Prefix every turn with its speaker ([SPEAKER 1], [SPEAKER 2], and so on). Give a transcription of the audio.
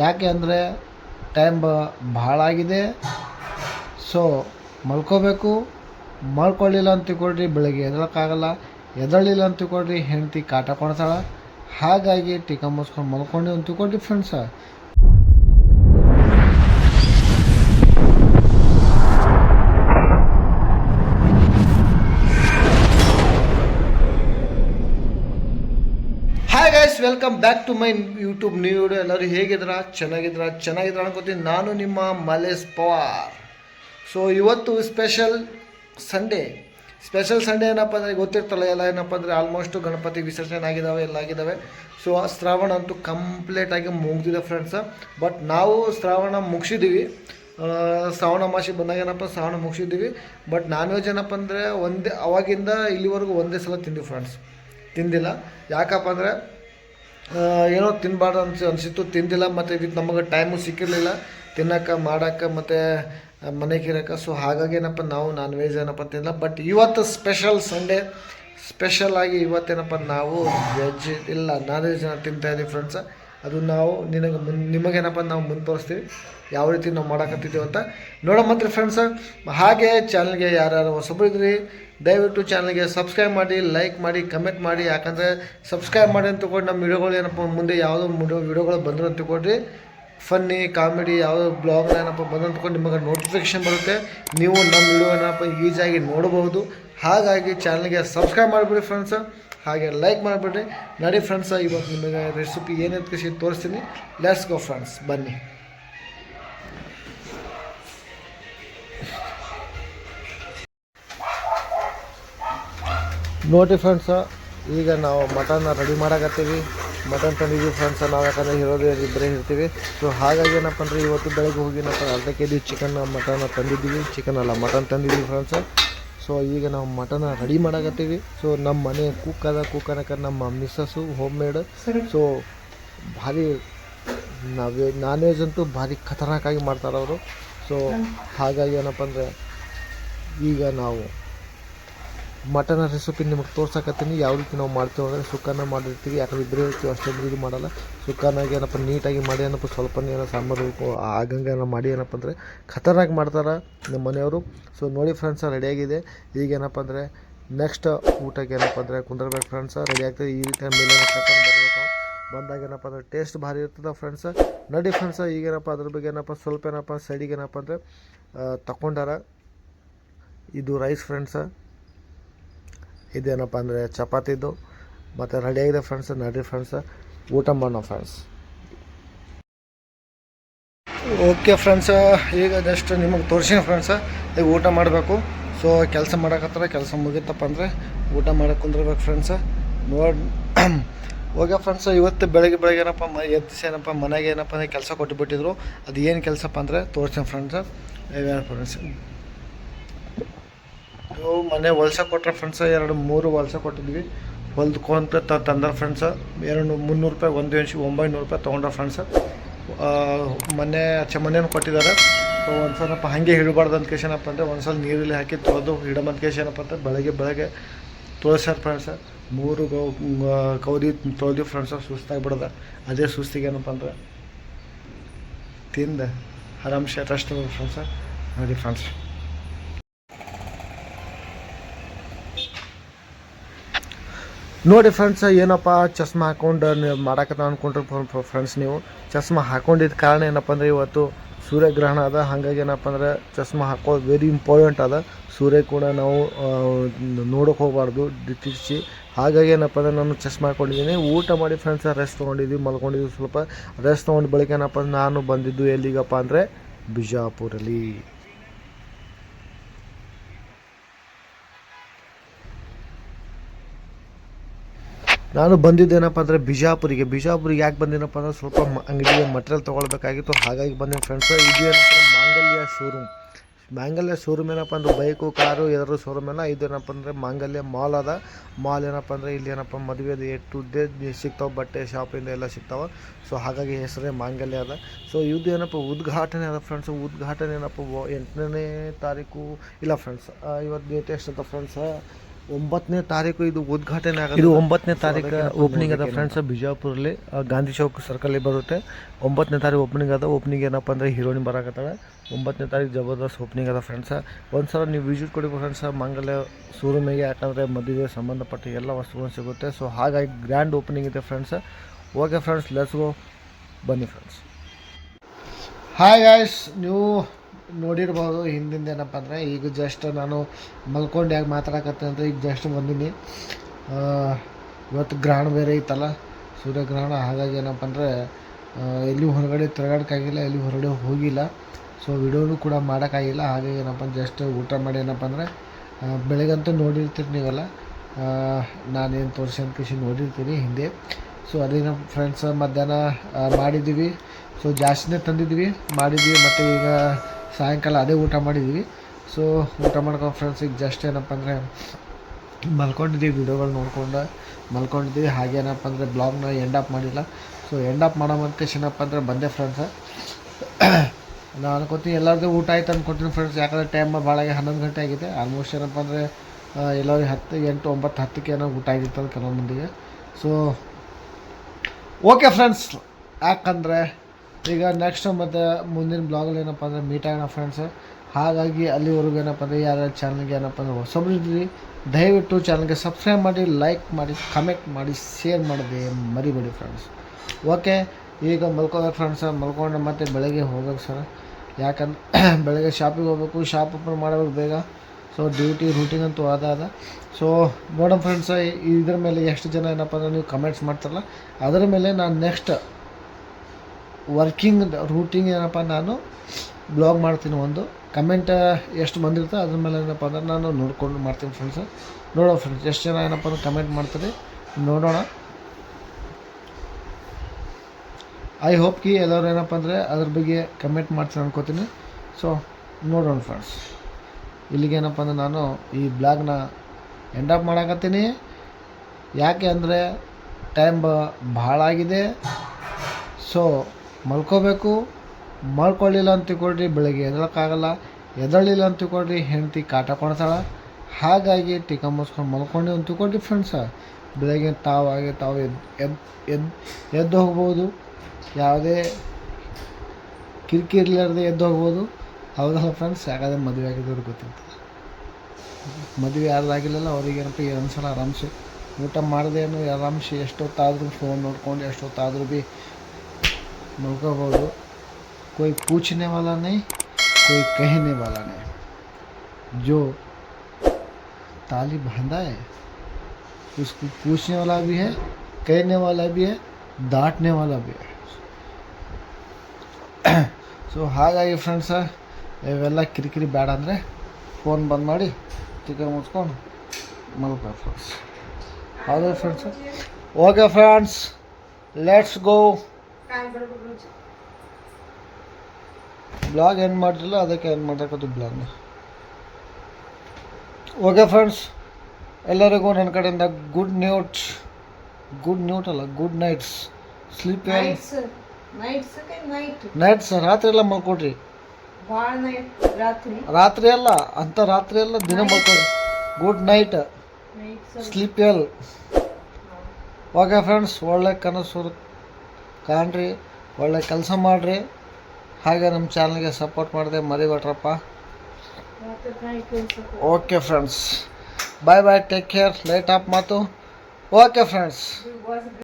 [SPEAKER 1] ಯಾಕೆ ಅಂದರೆ ಟೈಮ್ ಭಾಳ ಆಗಿದೆ. ಸೊ ಮಲ್ಕೋಬೇಕು. ಮಲ್ಕೊಳ್ಳಿಲ್ಲ ಅಂತ ತಿಳ್ಕೊಳ್ರಿ ಬೆಳಗ್ಗೆ ಎದ್ದೇಳಕ್ಕಾಗಲ್ಲ ಎದ್ದೇಳಿಲ್ಲ ಅಂತ ತಿಳ್ಕೊಳ್ರಿ ಹೆಂಡತಿ ಕಾಟ ಕೊಡ್ತಾಳೆ. ಹಾಗಾಗಿ ಟೀಕಾ ಮುಸ್ಕೊಂಡು ಮಲ್ಕೊಂಡು ಅಂತ ತಿಳ್ಕೊಳ್ರಿ friends welcome back to my YouTube new video ಎಲ್ಲರೂ ಹೇಗಿದ್ರ ಚೆನ್ನಾಗಿದ್ರ ಚೆನ್ನಾಗಿದ್ರ ಅನ್ಕೋತೀನಿ. ನಾನು ನಿಮ್ಮ ಮಲೇಶ್ ಪವಾರ್. ಸೊ ಇವತ್ತು ಸ್ಪೆಷಲ್ ಸಂಡೇ ಸ್ಪೆಷಲ್ ಸಂಡೇ ಏನಪ್ಪ ಅಂದರೆ ಗೊತ್ತಿರ್ತಲ್ಲ, ಎಲ್ಲ ಏನಪ್ಪ ಅಂದರೆ ಆಲ್ಮೋಸ್ಟು ಗಣಪತಿ ವಿಸರ್ಜನೆ ಆಗಿದ್ದಾವೆ ಎಲ್ಲ ಆಗಿದ್ದಾವೆ ಸೊ ಆ ಶ್ರಾವಣ ಅಂತೂ ಕಂಪ್ಲೀಟಾಗಿ ಮುಗಿದಿದೆ ಫ್ರೆಂಡ್ಸ ಬಟ್ ನಾವು ಶ್ರಾವಣ ಮುಗಿಸಿದ್ದೀವಿ ಶ್ರಾವಣ ಮಾಸಿ ಬಂದಾಗ ಏನಪ್ಪ, ಶ್ರಾವಣ ಮುಗಿಸಿದ್ದೀವಿ ಬಟ್ ನಾನ್ ವೆಜ್ ಏನಪ್ಪ ಅಂದರೆ ಒಂದೇ, ಅವಾಗಿಂದ ಇಲ್ಲಿವರೆಗೂ ಒಂದೇ ಸಲ ತಿಂದಿವಿ ಫ್ರೆಂಡ್ಸ್ ತಿಂದಿಲ್ಲ. ಯಾಕಪ್ಪ ಅಂದರೆ ಏನೋ ತಿನ್ನಬಾರ್ದು ಅನ್ಸಿ ಅನಿಸಿತ್ತು. ತಿಂದಿಲ್ಲ, ಮತ್ತು ಇದಕ್ಕೆ ನಮಗೆ ಟೈಮು ಸಿಕ್ಕಿರಲಿಲ್ಲ. ತಿನ್ನೋಕೆ ಮಾಡಕ್ಕೆ ಮತ್ತು ಮನೆಗೆ ಇರೋಕೆ. ಸೊ ಹಾಗಾಗಿ ಏನಪ್ಪ, ನಾವು ನಾನ್ ವೆಜ್ ಏನಪ್ಪ ತಿನ್ನಲ್ಲ ಬಟ್ ಇವತ್ತು ಸ್ಪೆಷಲ್ ಸಂಡೇ ಸ್ಪೆಷಲ್ ಆಗಿ ಇವತ್ತೇನಪ್ಪ, ನಾವು ವೆಜ್ ಇಲ್ಲ ನಾನ್ ತಿಂತಾ ಇದ್ದೀವಿ ಫ್ರೆಂಡ್ಸ ಅದು ನಾವು ನಿನಗೆ ಮುನ್, ನಿಮಗೇನಪ್ಪ ನಾವು ಮುಂದೆ ತೋರಿಸ್ತೀವಿ ಯಾವ ರೀತಿ ನಾವು ಮಾಡಕತ್ತಿದ್ದೀವಿ ಅಂತ ನೋಡಮ್ಮಂತ್ರಿ ಫ್ರೆಂಡ್ಸ್ ಹಾಗೆ ಚಾನಲ್ಗೆ ಯಾರ್ಯಾರು ಹೊಸಬ್ರು ಇದ್ರಿ, ದಯವಿಟ್ಟು ಚಾನಲ್ಗೆ ಸಬ್ಸ್ಕ್ರೈಬ್ ಮಾಡಿ ಲೈಕ್ ಮಾಡಿ ಕಮೆಂಟ್ ಮಾಡಿ. ಯಾಕಂದರೆ ಸಬ್ಸ್ಕ್ರೈಬ್ ಮಾಡಿ ಅಂತ ತಗೊಂಡು ನಮ್ಮ ವಿಡಿಯೋಗಳು ಏನಪ್ಪ ಮುಂದೆ ಯಾವುದೋ ವಿಡಿಯೋ ವಿಡಿಯೋಗಳು ಬಂದರು ಅಂತ ತಿಳ್ಕೊಡ್ರಿ ಫನ್ನಿ ಕಾಮಿಡಿ ಯಾವುದೋ ಬ್ಲಾಗ್ ಏನಪ್ಪ ಬಂದು ಅಂದ್ಕೊಂಡು ನಿಮಗೆ ನೋಟಿಫಿಕೇಶನ್ ಬರುತ್ತೆ. ನೀವು ನಮ್ಮ ವಿಡಿಯೋ ಏನಪ್ಪ ಈಸಿಯಾಗಿ ನೋಡಬಹುದು ಹಾಗಾಗಿ ಚಾನಲ್ಗೆ ಸಬ್ಸ್ಕ್ರೈಬ್ ಮಾಡಿಬಿಡಿ ಫ್ರೆಂಡ್ಸ ಹಾಗೆ ಲೈಕ್ ಮಾಡಿಬಿಡ್ರಿ. ನಡಿ ಫ್ರೆಂಡ್ಸ ಇವತ್ತು ನಿಮಗೆ ರೆಸಿಪಿ ಏನೇನು ಕೃಷಿ ತೋರಿಸ್ತೀನಿ. ಲೆಟ್ಸ್ ಗೋ ಫ್ರೆಂಡ್ಸ್ ಬನ್ನಿ. ನೋಡಿ ಫ್ರೆಂಡ್ಸ ಈಗ ನಾವು ಮಟನ್ನ ರೆಡಿ ಮಾಡಕತ್ತೀವಿ. ಮಟನ್ ತಂದಿದ್ದೀವಿ ಫ್ರೆಂಡ್ಸ ನಾವು ಯಾಕಂದರೆ ಇರೋದು ಇಬ್ಬರೇ ಇರ್ತೀವಿ. ಸೊ ಹಾಗಾಗಿ ಏನಪ್ಪ ಅಂದರೆ ಇವತ್ತು ಬೆಳಗ್ಗೆ ಹೋಗಿ ಏನಪ್ಪ ಅರ್ಧ ಕೆ ಜಿ ಚಿಕನ್ನ ಮಟನ್ನ ತಂದಿದ್ದೀವಿ. ಚಿಕನ್ ಅಲ್ಲ ಮಟನ್ ತಂದಿದ್ದೀವಿ ಫ್ರೆಂಡ್ಸ ಸೊ ಈಗ ನಾವು ಮಟನ್ ರೆಡಿ ಮಾಡಕತ್ತೀವಿ. ಸೊ ನಮ್ಮ ಮನೆ ಕುಕ್ ಅದ ಕುಕ್ ಅನ್ನಕ ನಮ್ಮ ಮಿಸ್ಸಸ್ಸು ಹೋಮ್ ಮೇಡ್ ಸೊ ಭಾರಿ ನಾವೇ ನಾನ್ ವೆಜ್ ಅಂತೂ ಭಾರಿ ಖತರ್ನಾಕಾಗಿ ಮಾಡ್ತಾರೆ ಅವರು. ಸೊ ಹಾಗಾಗಿ ಏನಪ್ಪ ಅಂದರೆ ಈಗ ನಾವು ಮಟನ್ ರೆಸಿಪಿ ನಿಮಗೆ ತೋರ್ಸಕತ್ತೀನಿ. ಯಾವ ರೀತಿ ನಾವು ಮಾಡ್ತೀವಿ ಅಂದರೆ ಸುಕ್ಕನ್ನ ಮಾಡಿರ್ತೀವಿ. ಯಾಕಂದ್ರೆ ಇಬ್ಬರೇ ಇರ್ತೀವಿ ಅಷ್ಟೊಂದು ಇದು ಮಾಡಲ್ಲ. ಸುಕ್ಕನಾಗಿ ಏನಪ್ಪ, ನೀಟಾಗಿ ಮಾಡಿ ಏನಪ್ಪ ಸ್ವಲ್ಪ ಏನೋ ಸಾಂಬಾರು ಆಗಂಗೆ ಏನೋ ಮಾಡಿ ಏನಪ್ಪ ಅಂದರೆ ಖತರ್ನಾಗಿ ಮಾಡ್ತಾರೆ ನಮ್ಮ ಮನೆಯವರು. ಸೊ ನೋಡಿ ಫ್ರೆಂಡ್ಸ ರೆಡಿಯಾಗಿದೆ ಈಗ ಏನಪ್ಪ ಅಂದರೆ ನೆಕ್ಸ್ಟ್ ಊಟಕ್ಕೆ ಏನಪ್ಪ ಅಂದರೆ ಕುಂದರ್ಬೇಕು ಫ್ರೆಂಡ್ಸ ರೆಡಿ ಆಗ್ತದೆ. ಈ ರೀತಿ ಮೇಲೆ ಬರಬೇಕು. ಬಂದಾಗ ಏನಪ್ಪ ಅಂದರೆ ಟೇಸ್ಟ್ ಭಾರಿ ಇರ್ತದೆ ಫ್ರೆಂಡ್ಸ ನಡಿ ಫ್ರೆಂಡ್ಸ ಈಗೇನಪ್ಪ ಅದ್ರ ಬಗ್ಗೆ ಏನಪ್ಪ, ಸ್ವಲ್ಪ ಏನಪ್ಪ ಸೈಡಿಗೆ ಏನಪ್ಪ ಅಂದರೆ ತಗೊಂಡಾರ ಇದು ರೈಸ್ ಫ್ರೆಂಡ್ಸ ಇದೇನಪ್ಪ ಅಂದರೆ ಚಪಾತಿದು, ಮತ್ತು ರೆಡಿಯಾಗಿದೆ ಫ್ರೆಂಡ್ಸ್ ನಡಿ ಫ್ರೆಂಡ್ಸ್ ಊಟ ಮಾಡೋಣ ಫ್ರೆಂಡ್ಸ್ ಓಕೆ ಫ್ರೆಂಡ್ಸ್ ಈಗ ಜಸ್ಟ್ ನಿಮಗೆ ತೋರಿಸಿನಿ ಫ್ರೆಂಡ್ಸ್ ಈಗ ಊಟ ಮಾಡಬೇಕು. ಸೊ ಕೆಲಸ ಮಾಡೋಕತ್ತರ, ಕೆಲಸ ಮುಗಿತಪ್ಪ ಅಂದರೆ ಊಟ ಮಾಡಕ್ಕೆ ಕುಂದಿರ್ಬೇಕು ಫ್ರೆಂಡ್ಸ್ ನೋಡಿ ಓಕೆ ಫ್ರೆಂಡ್ಸ್ ಇವತ್ತು ಬೆಳಗ್ಗೆ ಬೆಳಗ್ಗೆ ಏನಪ್ಪ ಮ ಎತ್ತಿಸಿ ಏನಪ್ಪ, ಮನೆಗೆ ಏನಪ್ಪ ಅಂದರೆ ಕೆಲಸ ಕೊಟ್ಟುಬಿಟ್ಟಿದ್ರು ಅದು ಏನು ಕೆಲಸಪ್ಪ ಅಂದರೆ ತೋರಿಸ್ತೀನಿ ಫ್ರೆಂಡ್ಸ್ ಫ್ರೆಂಡ್ಸ್ ಮನೆ ಹೊಲ್ಸ ಕೊಟ್ರೆ ಫ್ರೆಂಡ್ಸ ಎರಡು ಮೂರು ಹೊಲ್ಸ ಕೊಟ್ಟಿದ್ವಿ. ಹೊಲ್ದ್ಕೊಂತ ತಂದ್ರೆ ಫ್ರೆಂಡ್ಸ ಎರಡು ಮುನ್ನೂರು ರೂಪಾಯಿ, ಒಂದು ಇಂಚು ಒಂಬೈನೂರು ರೂಪಾಯಿ ತೊಗೊಂಡ್ರ ಫ್ರೆಂಡ್ಸ ಮನೆ ಅಚ್ಚ ಮನೇನು ಕೊಟ್ಟಿದ್ದಾರೆ. ಸೊ ಒಂದು ಸಲಪ್ಪ ಹಾಗೆ ಹಿಡಬಾರ್ದು ಅಂತ ಕೇಸ್ ಏನಪ್ಪ ಅಂದರೆ ಒಂದು ಸಲ ನೀರಲ್ಲಿ ಹಾಕಿ ತೊಳೆದು ಹಿಡಮಂತ ಕೇಸ್ ಏನಪ್ಪ ಅಂತ ಬೆಳಗ್ಗೆ ಬೆಳಗ್ಗೆ ತೊಳ್ಸ್ಯಾರ ಫ್ರೆಂಡ್ಸ ಮೂರು ಗೌ ಕೌದಿ ತೊಳೆದು ಫ್ರೆಂಡ್ಸ ಸುಸ್ತಾಗ್ಬಿಡ್ದ. ಅದೇ ಸುಸ್ತಿಗೆ ಏನಪ್ಪ ಅಂದ್ರೆ ತಿಂದ. ಆರಾಮ್ಸೆ ರೆಸ್ಟ್ ಫ್ರೆಂಡ್ಸ ನೋಡಿ ಫ್ರೆಂಡ್ಸ್ ನೋಡಿ ಫ್ರೆಂಡ್ಸ್ ಏನಪ್ಪ, ಚಸ್ಮಾ ಹಾಕೊಂಡು ನೀವು ಮಾಡಕತ್ತ ಅಂದ್ಕೊಂಡ್ರೆ ಫ್ರೆಂಡ್ಸ್ ನೀವು. ಚಸ್ಮಾ ಹಾಕೊಂಡಿದ್ದ ಕಾರಣ ಏನಪ್ಪ ಅಂದರೆ ಇವತ್ತು ಸೂರ್ಯಗ್ರಹಣ ಅದ. ಹಾಗಾಗಿ ಏನಪ್ಪ ಅಂದರೆ ಚಸ್ಮಾ ಹಾಕೋದು ವೆರಿ ಇಂಪಾರ್ಟೆಂಟ್ ಅದ. ಸೂರ್ಯ ಕೂಡ ನಾವು ನೋಡೋಕೆ ಹೋಗಬಾರ್ದು ದಿಟ್ಟಿಸಿ ಹಾಗಾಗಿ ಏನಪ್ಪ ಅಂದರೆ ನಾನು ಚಸ್ಮಾ ಹಾಕೊಂಡಿದ್ದೀನಿ. ಊಟ ಮಾಡಿ ಫ್ರೆಂಡ್ಸ್ ರೆಸ್ಟ್ ತೊಗೊಂಡಿದ್ವಿ, ಮಲ್ಕೊಂಡಿದ್ವಿ ಸ್ವಲ್ಪ. ರೆಸ್ಟ್ ತೊಗೊಂಡು ಬಳಿಕ ಏನಪ್ಪ ನಾನು ಬಂದಿದ್ದು ಎಲ್ಲಿಗಪ್ಪ ಅಂದರೆ ಬಿಜಾಪುರಲ್ಲಿ. ನಾನು ಬಂದಿದ್ದೇನಪ್ಪ ಅಂದರೆ ಬಿಜಾಪುರಿಗೆ. ಬಿಜಾಪುರಿಗೆ ಯಾಕೆ ಬಂದಿನಪ್ಪ ಅಂದರೆ ಸ್ವಲ್ಪ ಅಂಗಡಿಗೆ ಮಟೀರಿಯಲ್ ತೊಗೊಳ್ಬೇಕಾಗಿತ್ತು. ಹಾಗಾಗಿ ಬಂದಿನಿ ಫ್ರೆಂಡ್ಸ್ ಇದು ಏನಪ್ಪ ಮಾಂಗಲ್ಯ ಶೋರೂಮ್ ಮಾಂಗಲ್ಯ ಶೋರೂಮ್ ಏನಪ್ಪ ಅಂದ್ರೆ ಬೈಕು, ಕಾರು ಎಲ್ಲರೂ ಶೋರೂಮ್ ಎಲ್ಲ ಇದು ಏನಪ್ಪ ಅಂದರೆ ಮಾಂಗಲ್ಯ ಮಾಲ್ ಅದ. ಮಾಲ್ ಏನಪ್ಪ ಅಂದರೆ ಇಲ್ಲಿ ಏನಪ್ಪ ಮದುವೆದು ಎ ಟು ಡೇ ಸಿಗ್ತಾವೆ. ಬಟ್ಟೆ ಶಾಪಿಂದ ಎಲ್ಲ ಸಿಗ್ತಾವೆ. ಸೊ ಹಾಗಾಗಿ ಹೆಸರೇ ಮಾಂಗಲ್ಯ ಅದ. ಸೊ ಇದು ಏನಪ್ಪ ಉದ್ಘಾಟನೆ ಅದ ಫ್ರೆಂಡ್ಸ್ ಉದ್ಘಾಟನೆ ಏನಪ್ಪ ಎಂಟನೇ ತಾರೀಕು. ಇಲ್ಲ ಫ್ರೆಂಡ್ಸ್ ಇವತ್ತು ಡೇಟ್ ಅದ ಫ್ರೆಂಡ್ಸ್ ಒಂಬತ್ತನೇ ತಾರೀಕು ಇದು ಉದ್ಘಾಟನೆ ಆಗುತ್ತೆ. ಇದು ಒಂಬತ್ತನೇ ತಾರೀಕು ಓಪನಿಂಗ್ ಅದ ಫ್ರೆಂಡ್ಸ್ ಬಿಜಾಪುರಲ್ಲಿ ಗಾಂಧಿ ಚೌಕ್ ಸರ್ಕಲ್ಲಿ ಬರುತ್ತೆ. ಒಂಬತ್ತನೇ ತಾರೀಕು ಓಪನಿಂಗ್ ಅದ ಓಪನಿಂಗ್ ಏನಪ್ಪ ಅಂದರೆ ಹೀರೋಯಿನ್ ಬರಾಕತ್ತಾಳೆ. ಒಂಬತ್ತನೇ ತಾರೀಕು ಜಬರ್ದಸ್ತ್ ಓಪನಿಂಗ್ ಅದ ಫ್ರೆಂಡ್ಸ ಒಂದು ಸಲ ನೀವು ವಿಸಿಟ್ ಕೊಡಿ ಫ್ರೆಂಡ್ಸ ಮಂಗಲ ಶೋರೂಮಿಗೆ ಯಾಕಂದರೆ ಮದುವೆ ಸಂಬಂಧಪಟ್ಟ ಎಲ್ಲ ವಸ್ತುಗಳು ಸಿಗುತ್ತೆ. ಸೊ ಹಾಗಾಗಿ ಗ್ರ್ಯಾಂಡ್ ಓಪನಿಂಗ್ ಇದೆ friends okay friends let's go ಬನ್ನಿ ಫ್ರೆಂಡ್ಸ್ ಹಾಯ್ ಗಾಯ್ಸ್ ನೀವು ನೋಡಿರ್ಬೋದು, ಹಿಂದಿಂದ ಏನಪ್ಪ ಅಂದರೆ, ಈಗ ಜಸ್ಟ್ ನಾನು ಮಲ್ಕೊಂಡು ಯಾಕೆ ಮಾತಾಡಕತ್ತೆ ಅಂತ ಈಗ ಜಸ್ಟ್ ಬಂದೀನಿ. ಇವತ್ತು ಗ್ರಹಣ ಬೇರೆ ಇತ್ತಲ್ಲ ಸೂರ್ಯಗ್ರಹಣ, ಹಾಗಾಗಿ ಏನಪ್ಪ ಅಂದರೆ ಎಲ್ಲಿ ಹೊರಗಡೆ ತಿರುಗಾಡೋಕ್ಕಾಗಿಲ್ಲ, ಎಲ್ಲಿ ಹೊರಗಡೆ ಹೋಗಿಲ್ಲ. ಸೊ ವಿಡಿಯೋನು ಕೂಡ ಮಾಡೋಕ್ಕಾಗಿಲ್ಲ, ಹಾಗಾಗಿ ಏನಪ್ಪ ಜಸ್ಟ್ ಊಟ ಮಾಡಿ ಏನಪ್ಪ ಅಂದರೆ ಬೆಳಗಂತೂ ನೋಡಿರ್ತೀರಿ ನೀವೆಲ್ಲ. ನಾನೇನು ತೋರಿಸಿ ಅಂತ ನೋಡಿರ್ತೀನಿ ಹಿಂದೆ. ಸೊ ಅದೇ ನಮ್ಮ ಫ್ರೆಂಡ್ಸ್ ಮಧ್ಯಾಹ್ನ ಮಾಡಿದ್ದೀವಿ ಸೊ ಜಾಸ್ತಿನೇ ತಂದಿದ್ವಿ, ಮಾಡಿದ್ವಿ, ಮತ್ತು ಈಗ ಸಾಯಂಕಾಲ ಅದೇ ಊಟ ಮಾಡಿದ್ವಿ. ಸೊ ಊಟ ಮಾಡ್ಕೊಂಡು ಫ್ರೆಂಡ್ಸಿಗೆ ಜಸ್ಟ್ ಏನಪ್ಪ ಅಂದರೆ ಮಲ್ಕೊಂಡಿದ್ದೀವಿ ವಿಡಿಯೋಗಳು ನೋಡ್ಕೊಂಡು. ಮಲ್ಕೊಂಡಿದ್ದೀವಿ ಹಾಗೆ ಏನಪ್ಪ ಅಂದರೆ ಬ್ಲಾಗ್ನ ಎಂಡ್ ಅಪ್ ಮಾಡಿಲ್ಲ. ಸೊ ಎಂಡ್ ಅಪ್ ಮಾಡೋ ಏನಪ್ಪ ಅಂದರೆ ಬಂದೆ ಫ್ರೆಂಡ್ಸ ನಾನು ಅನ್ಕೋತೀನಿ ಎಲ್ಲರದ್ದು ಊಟ ಆಯ್ತು ಅಂದ್ಕೊತೀನಿ ಫ್ರೆಂಡ್ಸ್ ಯಾಕಂದರೆ ಟೈಮ್ ಭಾಳ ಹನ್ನೊಂದು ಗಂಟೆ ಆಗಿದೆ. ಆಲ್ಮೋಸ್ಟ್ ಏನಪ್ಪ ಅಂದರೆ ಎಲ್ಲರಿಗೆ ಹತ್ತು, ಎಂಟು, ಒಂಬತ್ತು, ಹತ್ತಕ್ಕೆ ಏನೋ ಊಟ ಆಗಿರ್ತದೆ ಕೆಲವು ಮಂದಿಗೆ. ಸೊ ಓಕೆ ಫ್ರೆಂಡ್ಸ್ ಯಾಕಂದರೆ ಈಗ ನೆಕ್ಸ್ಟ್ ಮತ್ತು ಮುಂದಿನ ಬ್ಲಾಗಲ್ಲಿ ಏನಪ್ಪ ಅಂದರೆ ಮೀಟ್ ಆಗೋಣ ಫ್ರೆಂಡ್ಸ್ ಹಾಗಾಗಿ ಅಲ್ಲಿವರೆಗೂ ಏನಪ್ಪ ಅಂದರೆ ಯಾರ ಚಾನಲ್ಗೆ ಏನಪ್ಪ ಅಂದರೆ ಹೊಸಬ್ರು ಇದ್ರಿ ದಯವಿಟ್ಟು ಚಾನಲ್ಗೆ ಸಬ್ಸ್ಕ್ರೈಬ್ ಮಾಡಿ ಲೈಕ್ ಮಾಡಿ ಕಮೆಂಟ್ ಮಾಡಿ ಶೇರ್ ಮಾಡಿದೆ ಮರಿಬೇಡಿ ಫ್ರೆಂಡ್ಸ್ ಓಕೆ ಈಗ ಮಲ್ಕೋಬೇಕು ಫ್ರೆಂಡ್ಸ್ ಮಲ್ಕೊಂಡು ಮತ್ತೆ ಬೆಳಗ್ಗೆ ಹೋಗ್ಬೇಕು ಸರ್ ಯಾಕಂದ್ರೆ ಬೆಳಗ್ಗೆ ಶಾಪಿಗೆ ಹೋಗ್ಬೇಕು ಶಾಪ್ ಓಪನ್ ಮಾಡಬೇಕು ಬೇಗ. ಸೊ ಡ್ಯೂಟಿ ರೂಟೀನ್ ಅಂತೂ ಅದ ಅದ ಸೊ ನೋಡೋಣ ಫ್ರೆಂಡ್ಸ್ ಇದ್ರ ಮೇಲೆ ಎಷ್ಟು ಜನ ಏನಪ್ಪ ಅಂದ್ರೆ ನೀವು ಕಮೆಂಟ್ಸ್ ಮಾಡ್ತಾರಲ್ಲ, ಅದರ ಮೇಲೆ ನಾನು ನೆಕ್ಸ್ಟ್ ವರ್ಕಿಂಗ್ ರೂಟಿಂಗ್ ಏನಪ್ಪ ನಾನು ಬ್ಲಾಗ್ ಮಾಡ್ತೀನಿ ಒಂದು. ಕಮೆಂಟ್ ಎಷ್ಟು ಬಂದಿರ್ತೋ ಅದ್ರ ಮೇಲೆ ಏನಪ್ಪ ಅಂದ್ರೆ ನಾನು ನೋಡ್ಕೊಂಡು ಮಾಡ್ತೀನಿ ಫ್ರೆಂಡ್ಸ್ ನೋಡೋ ಫ್ರೆಂಡ್ಸ್ ಎಷ್ಟು ಜನ ಏನಪ್ಪ ಅಂದ್ರೆ ಕಮೆಂಟ್ ಮಾಡ್ತಾರೆ ನೋಡೋಣ. ಐ ಹೋಪ್ ಕಿ ಎಲ್ಲರೂ ಏನಪ್ಪ ಅಂದರೆ ಅದ್ರ ಬಗ್ಗೆ ಕಮೆಂಟ್ ಮಾಡ್ತೀನಿ ಅನ್ಕೋತೀನಿ. ಸೊ ನೋಡೋಣ ಫ್ರೆಂಡ್ಸ್ ಇಲ್ಲಿಗೆ ಏನಪ್ಪ ಅಂದ್ರೆ ನಾನು ಈ ಬ್ಲಾಗ್ನ ಎಂಡ್ ಅಪ್ ಮಾಡಕತ್ತೀನಿ. ಯಾಕೆ ಅಂದರೆ ಟೈಮ್ ಭಾಳ ಆಗಿದೆ. ಸೊ ಮಲ್ಕೋಬೇಕು. ಮಲ್ಕೊಳ್ಳಿಲ್ಲ ಅಂತ ತಿಳ್ಕೊಳ್ರಿ ಬೆಳಗ್ಗೆ ಎದ್ದೋಕ್ಕಾಗಲ್ಲ ಎದ್ದೇಳಿಲ್ಲ ಅಂತ ತಿಳ್ಕೊಳ್ರಿ ಹೆಂಡತಿ ಕಾಟ ಕೊಡ್ತಾಳೆ. ಹಾಗಾಗಿ ಟೀಕ ಮುಸ್ಕೊಂಡು ಮಲ್ಕೊಂಡು ಅಂತ ತಿಳ್ಕೊಳ್ರಿ ಫ್ರೆಂಡ್ಸ ಬೆಳಗ್ಗೆ ತಾವಾಗಿ ತಾವು ಎದ್ದು ಎದ್ದು ಎದ್ದು ಎದ್ದು ಹೋಗ್ಬೋದು. ಯಾವುದೇ ಕಿರಿಕಿರ್ಲಾರ್ದೆ ಎದ್ದು ಹೋಗ್ಬೋದು. ಹೌದಲ್ಲ ಫ್ರೆಂಡ್ಸ್ ಯಾಕಂದರೆ ಮದುವೆ ಆಗಿದ್ದವ್ರಿಗೆ ಗೊತ್ತಿರ್ತದೆ. ಮದುವೆ ಯಾರ್ದಾಗಿಲ್ಲಲ್ಲ ಅವ್ರಿಗೆ ಏನಪ್ಪ ಈ ಒಂದ್ಸಲ ಆರಾಮ್ಸೆ. ಊಟ ಮಾಡ್ದೇನು ಆರಾಮ್ಸೆ. ಎಷ್ಟೊತ್ತಾದರೂ ಫೋನ್ ನೋಡ್ಕೊಂಡು ಎಷ್ಟೊತ್ತಾದರೂ ಭೀ मौका कोई पूछने वाला नहीं कोई कहने वाला नहीं जो ताली बांधा है उसको पूछने वाला भी है कहने वाला भी है डांटने वाला भी है ಸೊ ಹಾಗಾಗಿ ಫ್ರೆಂಡ್ಸ ಇವೆಲ್ಲ ಕಿರಿಕಿರಿ ಬೇಡ ಅಂದರೆ ಫೋನ್ ಬಂದ್ ಮಾಡಿ ಚಿಕನ್ ಮುಚ್ಕೊಂಡು ಮಲ್ಕೋ ಫ್ರೆಂಡ್ಸ್ ಹೌದಾ friends okay friends let's go Blog ಏನು ಮಾಡಿದ್ರಲ್ಲ ಅದಕ್ಕೆ ಏನು ಮಾಡಕತ್ತು ಬ್ಲಾಗ್ನ ಓಕೆ ಫ್ರೆಂಡ್ಸ್ ಎಲ್ಲರಿಗೂ ನನ್ನ ಕಡೆಯಿಂದ ಗುಡ್ ನ್ಯೂಟ್ ಗುಡ್ ನ್ಯೂಟ್ ಅಲ್ಲ good nights sleep
[SPEAKER 2] nights nights night
[SPEAKER 1] nights ರಾತ್ರಿ ಎಲ್ಲ ಮಲ್ಕೊಡ್ರಿ
[SPEAKER 2] ರಾತ್ರಿ.
[SPEAKER 1] ಅಲ್ಲ ಅಂತ ರಾತ್ರಿ ಎಲ್ಲ ದಿನ ಮಲ್ಕೊಡ್ರಿ good
[SPEAKER 2] night
[SPEAKER 1] sleep well okay friends ಒಳ್ಳೆ ಕನಸು ಕಾಣ್ರಿ, ಒಳ್ಳೆ ಕೆಲಸ ಮಾಡಿರಿ. ಹಾಗೆ ನಮ್ಮ ಚಾನಲ್ಗೆ ಸಪೋರ್ಟ್ ಮಾಡಿದೆ
[SPEAKER 2] ಮರಿಬೇಟ್ರಪ್ಪ
[SPEAKER 1] okay friends bye bye take care light off ಮಾತು. Okay friends